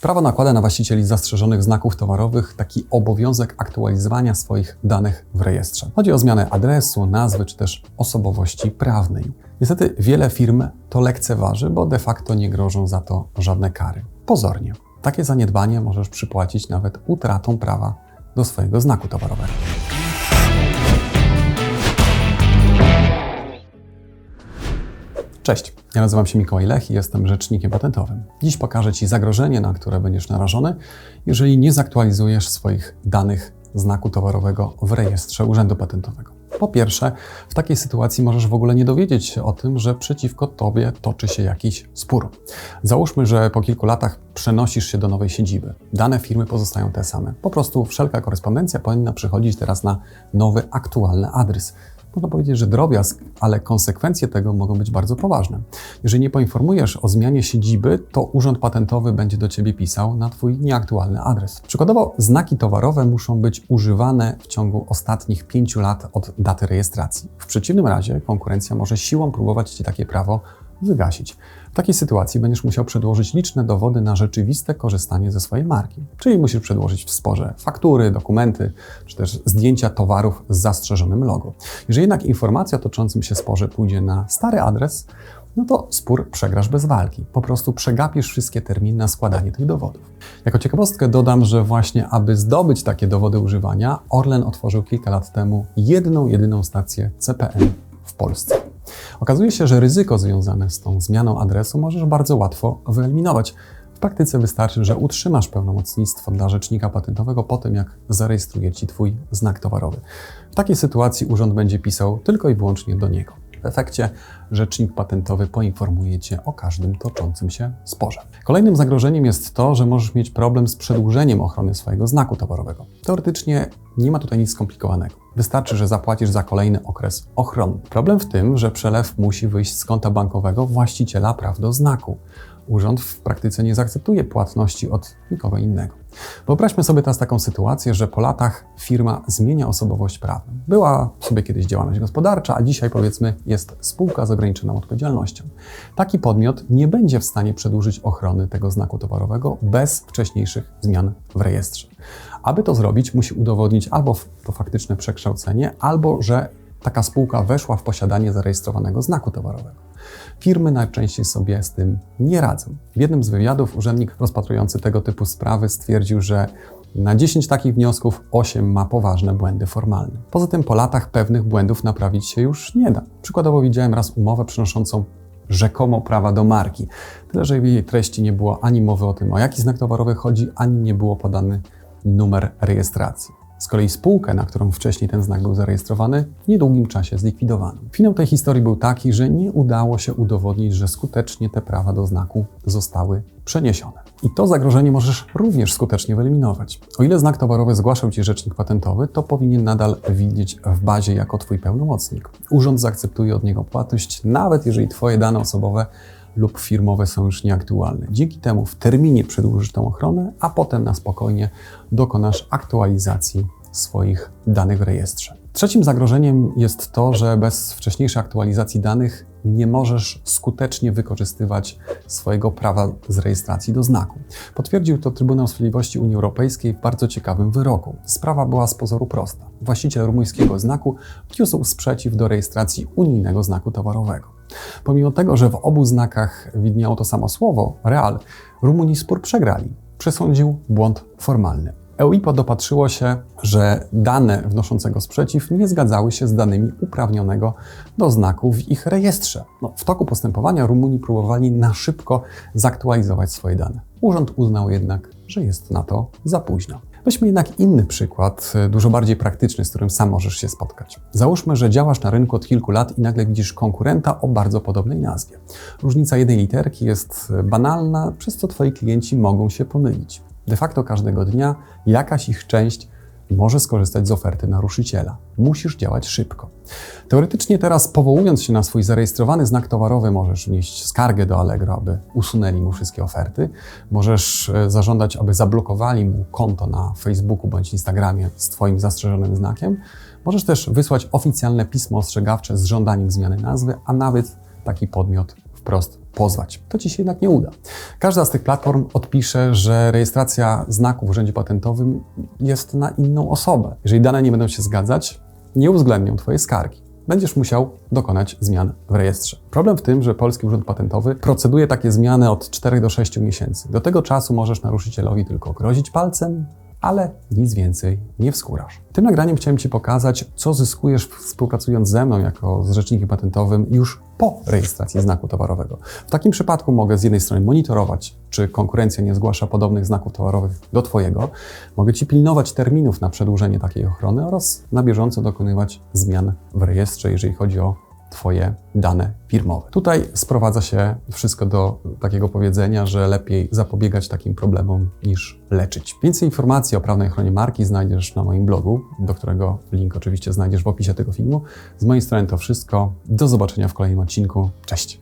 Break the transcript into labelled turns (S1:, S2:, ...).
S1: Prawo nakłada na właścicieli zastrzeżonych znaków towarowych taki obowiązek aktualizowania swoich danych w rejestrze. Chodzi o zmianę adresu, nazwy czy też osobowości prawnej. Niestety wiele firm to lekceważy, bo de facto nie grożą za to żadne kary. Pozornie. Takie zaniedbanie możesz przypłacić nawet utratą prawa do swojego znaku towarowego. Cześć, ja nazywam się Mikołaj Lech i jestem rzecznikiem patentowym. Dziś pokażę Ci zagrożenie, na które będziesz narażony, jeżeli nie zaktualizujesz swoich danych znaku towarowego w rejestrze Urzędu Patentowego. Po pierwsze, w takiej sytuacji możesz w ogóle nie dowiedzieć się o tym, że przeciwko Tobie toczy się jakiś spór. Załóżmy, że po kilku latach przenosisz się do nowej siedziby. Dane firmy pozostają te same. Po prostu wszelka korespondencja powinna przychodzić teraz na nowy, aktualny adres można powiedzieć, że drobiazg, ale konsekwencje tego mogą być bardzo poważne. Jeżeli nie poinformujesz o zmianie siedziby, to Urząd Patentowy będzie do Ciebie pisał na Twój nieaktualny adres. Przykładowo, znaki towarowe muszą być używane w ciągu ostatnich pięciu lat od daty rejestracji. W przeciwnym razie konkurencja może siłą próbować Ci takie prawo wygasić. W takiej sytuacji będziesz musiał przedłożyć liczne dowody na rzeczywiste korzystanie ze swojej marki. Czyli musisz przedłożyć w sporze faktury, dokumenty, czy też zdjęcia towarów z zastrzeżonym logo. Jeżeli jednak informacja o toczącym się sporze pójdzie na stary adres, no to spór przegrasz bez walki. Po prostu przegapisz wszystkie terminy na składanie tych dowodów. Jako ciekawostkę dodam, że właśnie aby zdobyć takie dowody używania, Orlen otworzył kilka lat temu jedną, jedyną stację CPN w Polsce. Okazuje się, że ryzyko związane z tą zmianą adresu możesz bardzo łatwo wyeliminować. W praktyce wystarczy, że utrzymasz pełnomocnictwo dla rzecznika patentowego po tym, jak zarejestruje Ci Twój znak towarowy. W takiej sytuacji urząd będzie pisał tylko i wyłącznie do niego. W efekcie rzecznik patentowy poinformuje Cię o każdym toczącym się sporze. Kolejnym zagrożeniem jest to, że możesz mieć problem z przedłużeniem ochrony swojego znaku towarowego. Teoretycznie nie ma tutaj nic skomplikowanego. Wystarczy, że zapłacisz za kolejny okres ochrony. Problem w tym, że przelew musi wyjść z konta bankowego właściciela praw do znaku urząd w praktyce nie zaakceptuje płatności od nikogo innego. Wyobraźmy sobie teraz taką sytuację, że po latach firma zmienia osobowość prawną. Była sobie kiedyś działalność gospodarcza, a dzisiaj powiedzmy jest spółka z ograniczoną odpowiedzialnością. Taki podmiot nie będzie w stanie przedłużyć ochrony tego znaku towarowego bez wcześniejszych zmian w rejestrze. Aby to zrobić, musi udowodnić albo to faktyczne przekształcenie, albo że taka spółka weszła w posiadanie zarejestrowanego znaku towarowego. Firmy najczęściej sobie z tym nie radzą. W jednym z wywiadów urzędnik rozpatrujący tego typu sprawy stwierdził, że na 10 takich wniosków 8 ma poważne błędy formalne. Poza tym po latach pewnych błędów naprawić się już nie da. Przykładowo widziałem raz umowę przynoszącą rzekomo prawa do marki. Tyle, że w jej treści nie było ani mowy o tym, o jaki znak towarowy chodzi, ani nie było podany numer rejestracji. Z kolei spółkę, na którą wcześniej ten znak był zarejestrowany, w niedługim czasie zlikwidowano. Finał tej historii był taki, że nie udało się udowodnić, że skutecznie te prawa do znaku zostały przeniesione. I to zagrożenie możesz również skutecznie wyeliminować. O ile znak towarowy zgłaszał Ci rzecznik patentowy, to powinien nadal widzieć w bazie jako Twój pełnomocnik. Urząd zaakceptuje od niego płatność, nawet jeżeli Twoje dane osobowe lub firmowe są już nieaktualne. Dzięki temu w terminie przedłużysz tę ochronę, a potem na spokojnie dokonasz aktualizacji swoich danych w rejestrze. Trzecim zagrożeniem jest to, że bez wcześniejszej aktualizacji danych nie możesz skutecznie wykorzystywać swojego prawa z rejestracji do znaku. Potwierdził to Trybunał Sprawiedliwości Unii Europejskiej w bardzo ciekawym wyroku. Sprawa była z pozoru prosta. Właściciel rumuńskiego znaku wniósł sprzeciw do rejestracji unijnego znaku towarowego. Pomimo tego, że w obu znakach widniało to samo słowo, real, Rumuni spór przegrali. Przesądził błąd formalny. EUIPO dopatrzyło się, że dane wnoszącego sprzeciw nie zgadzały się z danymi uprawnionego do znaku w ich rejestrze. No, w toku postępowania Rumuni próbowali na szybko zaktualizować swoje dane. Urząd uznał jednak, że jest na to za późno. Weźmy jednak inny przykład, e, dużo bardziej praktyczny, z którym sam możesz się spotkać. Załóżmy, że działasz na rynku od kilku lat i nagle widzisz konkurenta o bardzo podobnej nazwie. Różnica jednej literki jest e, banalna, przez co Twoi klienci mogą się pomylić. De facto każdego dnia jakaś ich część może skorzystać z oferty naruszyciela. Musisz działać szybko. Teoretycznie teraz, powołując się na swój zarejestrowany znak towarowy, możesz wnieść skargę do Allegro, aby usunęli mu wszystkie oferty. Możesz e, zażądać, aby zablokowali mu konto na Facebooku bądź Instagramie z Twoim zastrzeżonym znakiem. Możesz też wysłać oficjalne pismo ostrzegawcze z żądaniem zmiany nazwy, a nawet taki podmiot wprost pozwać. To ci się jednak nie uda. Każda z tych platform odpisze, że rejestracja znaku w Urzędzie Patentowym jest na inną osobę. Jeżeli dane nie będą się zgadzać, nie uwzględnią Twojej skargi. Będziesz musiał dokonać zmian w rejestrze. Problem w tym, że Polski Urząd Patentowy proceduje takie zmiany od 4 do 6 miesięcy. Do tego czasu możesz naruszycielowi tylko grozić palcem, ale nic więcej nie wskórasz. Tym nagraniem chciałem Ci pokazać, co zyskujesz współpracując ze mną jako z rzecznikiem patentowym już po rejestracji znaku towarowego. W takim przypadku mogę z jednej strony monitorować, czy konkurencja nie zgłasza podobnych znaków towarowych do Twojego, mogę Ci pilnować terminów na przedłużenie takiej ochrony oraz na bieżąco dokonywać zmian w rejestrze, jeżeli chodzi o Twoje dane firmowe. Tutaj sprowadza się wszystko do takiego powiedzenia, że lepiej zapobiegać takim problemom niż leczyć. Więcej informacji o prawnej ochronie marki znajdziesz na moim blogu, do którego link oczywiście znajdziesz w opisie tego filmu. Z mojej strony to wszystko. Do zobaczenia w kolejnym odcinku. Cześć!